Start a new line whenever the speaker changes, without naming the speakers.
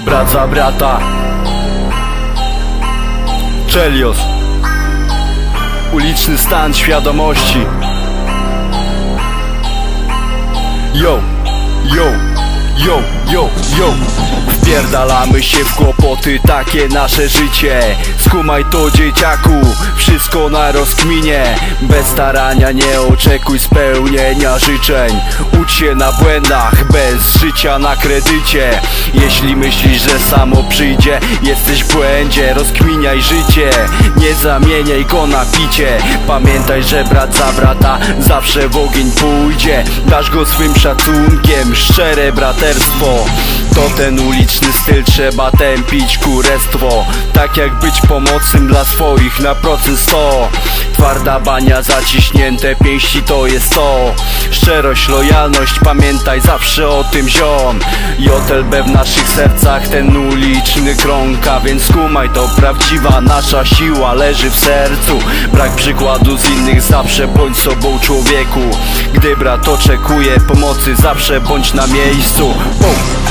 Brat za brata. Czelios Uliczny stan świadomości. Yo, yo, yo, yo, yo. Wpierdalamy się w kłopoty, takie nasze życie. Skumaj to dzieciaku, wszystko na rozkminie. Bez starania nie oczekuj spełnienia życzeń. Ucz się na błędach, bez życia na kredycie. Jeśli myślisz, że samo przyjdzie, jesteś w błędzie. Rozkminiaj życie, nie zamieniaj go na picie. Pamiętaj, że brat za brata zawsze w ogień pójdzie. Dasz go swym szacunkiem, szczere To ten uliczny styl, trzeba tępić kurestwo. Tak jak być pomocnym dla swoich na procent 100 Twarda bania, zaciśnięte pięści to jest to. Szczerość, lojalność, pamiętaj zawsze o tym ziom. JLB w naszych sercach, ten uliczny krąg A więc skumaj, to prawdziwa nasza siła leży w sercu. Brak przykładu z innych, zawsze bądź sobą człowieku. Gdy brat oczekuje pomocy, zawsze bądź na miejscu. Bum.